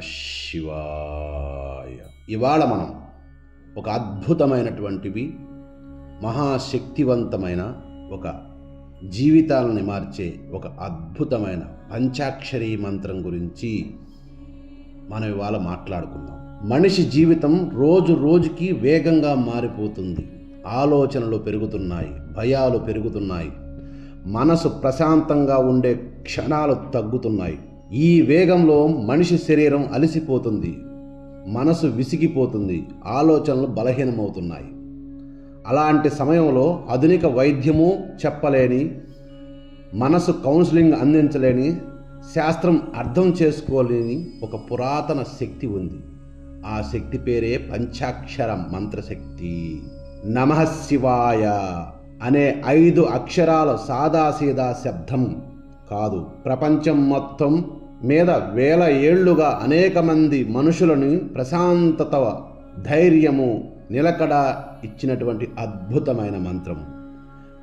శివాయ ఇవాళ మనం ఒక అద్భుతమైనటువంటివి మహాశక్తివంతమైన ఒక జీవితాలని మార్చే ఒక అద్భుతమైన పంచాక్షరీ మంత్రం గురించి మనం ఇవాళ మాట్లాడుకుందాం. మనిషి జీవితం రోజు రోజుకి వేగంగా మారిపోతుంది. ఆలోచనలు పెరుగుతున్నాయి భయాలు పెరుగుతున్నాయి. మనసు ప్రశాంతంగా ఉండే క్షణాలు తగ్గుతున్నాయి. ఈ వేగంలో మనిషి శరీరం అలసిపోతుంది మనసు విసిగిపోతుంది ఆలోచనలు బలహీనమవుతున్నాయి. అలాంటి సమయంలో ఆధునిక వైద్యము చెప్పలేని మనసు కౌన్సిలింగ్ అందించలేని శాస్త్రం అర్థం చేసుకోలేని ఒక పురాతన శక్తి ఉంది. ఆ శక్తి పేరే పంచాక్షర మంత్రశక్తి. నమ శివాయ అనే ఐదు అక్షరాల సాదాసీదా శబ్దం కాదు. ప్రపంచం మొత్తం మీద వేల ఏళ్ళుగా అనేక మంది మనుషులని ప్రశాంతత ధైర్యము నిలకడ ఇచ్చినటువంటి అద్భుతమైన మంత్రం.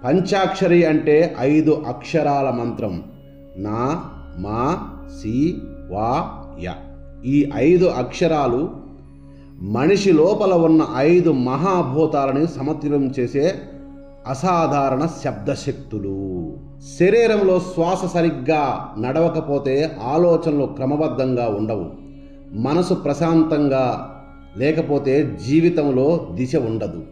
పంచాక్షరి అంటే ఐదు అక్షరాల మంత్రం. నా మా సి వా య. ఈ ఐదు అక్షరాలు మనిషి లోపల ఉన్న ఐదు మహాభూతాలని సమతుల్యం చేసే అసాధారణ శబ్దశక్తులు. శరీరంలో శ్వాస సరిగ్గా నడవకపోతే ఆలోచనలు క్రమబద్ధంగా ఉండవు. మనసు ప్రశాంతంగా లేకపోతే జీవితంలో దిశ ఉండదు.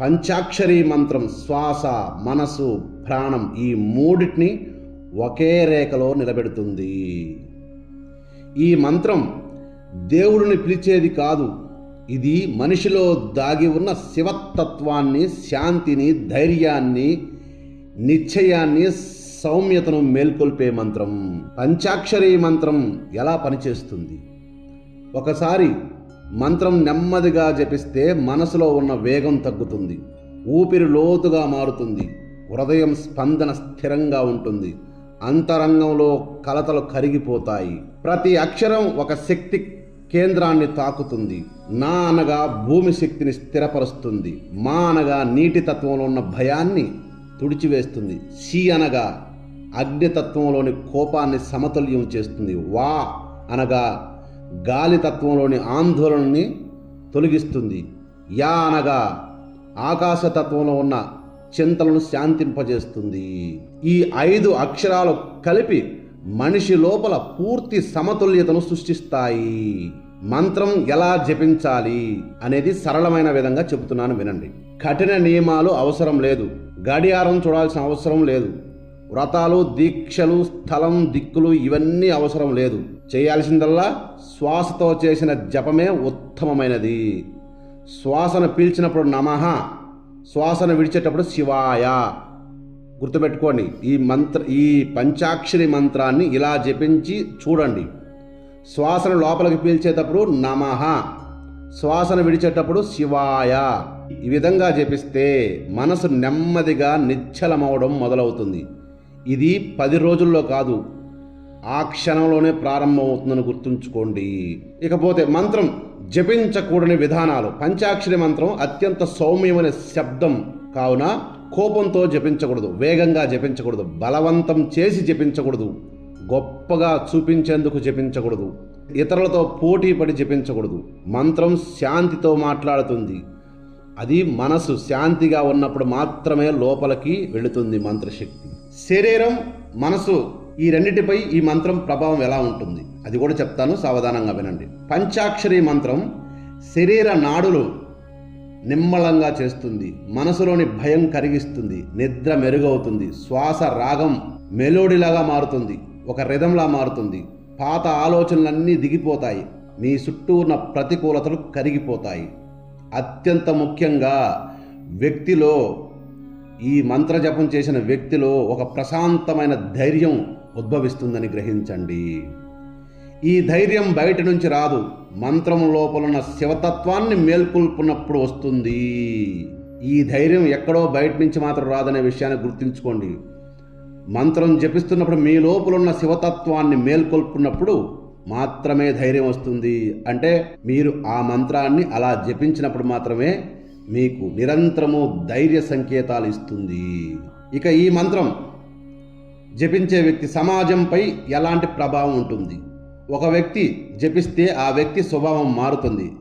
పంచాక్షరి మంత్రం శ్వాస మనసు ప్రాణం ఈ మూడిటిని ఒకే రేఖలో నిలబెడుతుంది. ఈ మంత్రం దేవుడిని పిలిచేది కాదు. ఇది మనిషిలో దాగి ఉన్న శివతత్వాన్ని శాంతిని ధైర్యాన్ని నిశ్చయాన్ని సౌమ్యతను మేల్కొల్పే మంత్రం పంచాక్షరి మంత్రం ఎలా పనిచేస్తుంది? ఒకసారి మంత్రం నెమ్మదిగా జపిస్తే మనసులో ఉన్న వేగం తగ్గుతుంది ఊపిరి లోతుగా మారుతుంది హృదయం స్పందన స్థిరంగా ఉంటుంది అంతరంగంలో కలతలు కరిగిపోతాయి. ప్రతి అక్షరం ఒక శక్తి కేంద్రాన్ని తాకుతుంది నా అనగా భూమి శక్తిని స్థిరపరుస్తుంది మా అనగా నీటి తత్వంలో ఉన్న భయాన్ని తుడిచివేస్తుంది. సి అనగా అగ్నితత్వంలోని కోపాన్ని సమతుల్యం చేస్తుంది. వా అనగా గాలి తత్వంలోని ఆందోళనని తొలగిస్తుంది. యా అనగా ఆకాశతత్వంలో ఉన్న చింతలను శాంతింపజేస్తుంది. ఈ ఐదు అక్షరాలు కలిపి మనిషి లోపల పూర్తి సమతుల్యతను సృష్టిస్తాయి. మంత్రం ఎలా జపించాలి అనేది సరళమైన విధంగా చెబుతున్నాను వినండి. కఠిన నియమాలు అవసరం లేదు. గడియారం చూడాల్సిన అవసరం లేదు. వ్రతాలు దీక్షలు స్థలం దిక్కులు ఇవన్నీ అవసరం లేదు. చేయాల్సిందల్లా శ్వాసతో చేసిన జపమే ఉత్తమమైనది. శ్వాసను పీల్చినప్పుడు నమః శ్వాసను విడిచేటప్పుడు శివాయ. గుర్తుపెట్టుకోండి ఈ మంత్ర ఈ పంచాక్షరి మంత్రాన్ని ఇలా జపించి చూడండి. శ్వాసను లోపలికి పీల్చేటప్పుడు నమః శ్వాసను విడిచేటప్పుడు శివాయ. ఈ విధంగా జపిస్తే మనసు నెమ్మదిగా నిశ్చలమవడం మొదలవుతుంది. ఇది పది రోజుల్లో కాదు ఆ క్షణంలోనే ప్రారంభమవుతుందని గుర్తుంచుకోండి. ఇకపోతే మంత్రం జపించకూడని విధానాలు పంచాక్షరి మంత్రం అత్యంత సౌమ్యమైన శబ్దం కావున కోపంతో జపించకూడదు వేగంగా జపించకూడదు బలవంతం చేసి జపించకూడదు గొప్పగా చూపించేందుకు జపించకూడదు ఇతరులతో పోటీ పడి జపించకూడదు. మంత్రం శాంతితో మాట్లాడుతుంది. అది మనసు శాంతిగా ఉన్నప్పుడు మాత్రమే లోపలికి వెళుతుంది మంత్రశక్తి. శరీరం మనసు ఈ రెండిటిపై ఈ మంత్రం ప్రభావం ఎలా ఉంటుంది? అది కూడా చెప్తాను సావధానంగా వినండి. పంచాక్షరి మంత్రం శరీర నాడులు నిమ్మళంగా చేస్తుంది. మనసులోని భయం కరిగిస్తుంది. నిద్ర మెరుగవుతుంది. శ్వాస రాగం మెలోడీలాగా మారుతుంది. ఒక రిధంలా మారుతుంది. పాత ఆలోచనలన్నీ దిగిపోతాయి. మీ చుట్టూ ఉన్న ప్రతికూలతలు కరిగిపోతాయి. అత్యంత ముఖ్యంగా వ్యక్తిలో ఈ మంత్రజపం చేసిన వ్యక్తిలో ఒక ప్రశాంతమైన ధైర్యం ఉద్భవిస్తుందని గ్రహించండి. ఈ ధైర్యం బయట నుంచి రాదు. మంత్రం లోపలున్న శివతత్వాన్ని మేల్కొల్పునప్పుడు వస్తుంది. ఈ ధైర్యం ఎక్కడో బయట నుంచి మాత్రం రాదనే విషయాన్ని గుర్తుంచుకోండి. మంత్రం జపిస్తున్నప్పుడు మీ లోపలున్న శివతత్వాన్ని మేల్కొల్పున్నప్పుడు మాత్రమే ధైర్యం వస్తుంది. అంటే మీరు ఆ మంత్రాన్ని అలా జపించినప్పుడు మాత్రమే మీకు నిరంతరము ధైర్య సంకేతాలు ఇస్తుంది. ఇక ఈ మంత్రం జపించే వ్యక్తి సమాజంపై ఎలాంటి ప్రభావం ఉంటుంది? ఒక వ్యక్తి జపిస్తే ఆ వ్యక్తి స్వభావం మారుతుంది.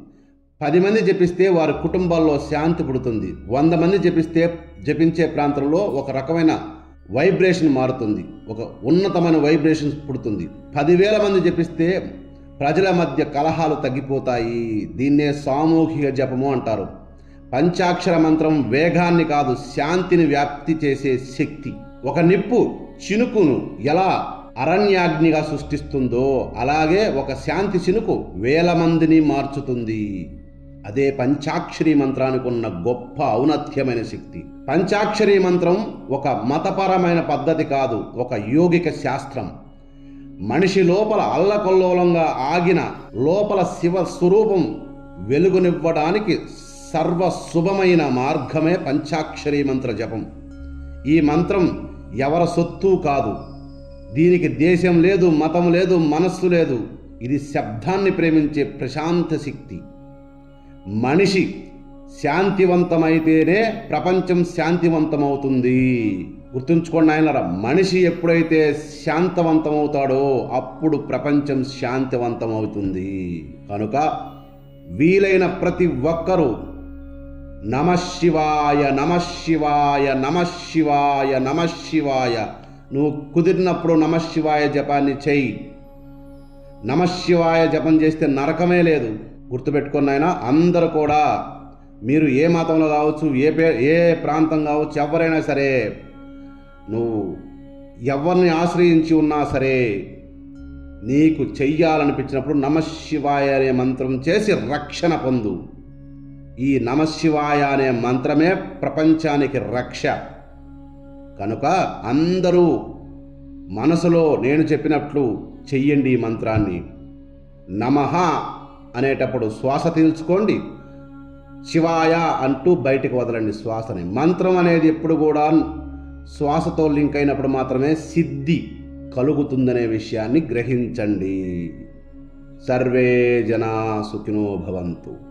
పది మంది జపిస్తే వారి కుటుంబాల్లో శాంతి పుడుతుంది. వంద మంది జపిస్తే జపించే ప్రాంతంలో ఒక రకమైన వైబ్రేషన్ మారుతుంది. ఒక ఉన్నతమైన వైబ్రేషన్ పుడుతుంది. పదివేల మంది జపిస్తే ప్రజల మధ్య కలహాలు తగ్గిపోతాయి. దీన్నే సామూహిక జపము అంటారు. పంచాక్షర మంత్రం వేగాన్ని కాదు శాంతిని వ్యాప్తి చేసే శక్తి. ఒక నిప్పు చినుకును ఎలా అరణ్యాగ్నిగా సృష్టిస్తుందో అలాగే ఒక శాంతి చినుకు వేల మందిని మార్చుతుంది. అదే పంచాక్షరి మంత్రానికి ఉన్న గొప్ప ఔన్నత్యమైన శక్తి. పంచాక్షరి మంత్రం ఒక మతపరమైన పద్ధతి కాదు ఒక యోగిక శాస్త్రం. మనిషి లోపల అల్లకల్లోలంగా ఆగిన లోపల శివ స్వరూపం వెలుగునివ్వడానికి సర్వశుభమైన మార్గమే పంచాక్షరి మంత్ర జపం. ఈ మంత్రం ఎవర సొత్తు కాదు. దీనికి దేశం లేదు మతం లేదు మనస్సు లేదు. ఇది శబ్దాన్ని ప్రేమించే ప్రశాంత శక్తి. మనిషి శాంతివంతమైతేనే ప్రపంచం శాంతివంతమవుతుంది. గుర్తుంచుకోండి ఆయన మనిషి ఎప్పుడైతే శాంతవంతమవుతాడో అప్పుడు ప్రపంచం శాంతివంతమవుతుంది. కనుక వీలైన ప్రతి ఒక్కరూ నమశివాయ నమశివాయ నమశివాయ నమశివాయ. నువ్వు కుదిరినప్పుడు నమశివాయ జపాన్ని చెయ్యి. నమశివాయ జపం చేస్తే నరకమే లేదు. గుర్తుపెట్టుకున్నాయన అందరూ కూడా మీరు ఏ మతంలో కావచ్చు ఏ పే ఏ ప్రాంతం కావచ్చు ఎవరైనా సరే నువ్వు ఎవరిని ఆశ్రయించి ఉన్నా సరే నీకు చెయ్యాలనిపించినప్పుడు నమశివాయ అనే మంత్రం చేసి రక్షణ పొందు. ఈ నమశివాయ అనే మంత్రమే ప్రపంచానికి రక్ష. కనుక అందరూ మనసులో నేను చెప్పినట్లు చెయ్యండి ఈ మంత్రాన్ని. నమః అనేటప్పుడు శ్వాస తీల్చుకోండి. శివాయ అంటూ బయటకు వదలండి శ్వాసని. మంత్రం అనేది ఎప్పుడు కూడా శ్వాసతో లింక్ అయినప్పుడు మాత్రమే సిద్ధి కలుగుతుందనే విషయాన్ని గ్రహించండి. సర్వే జనా సుఖినో భవంతు.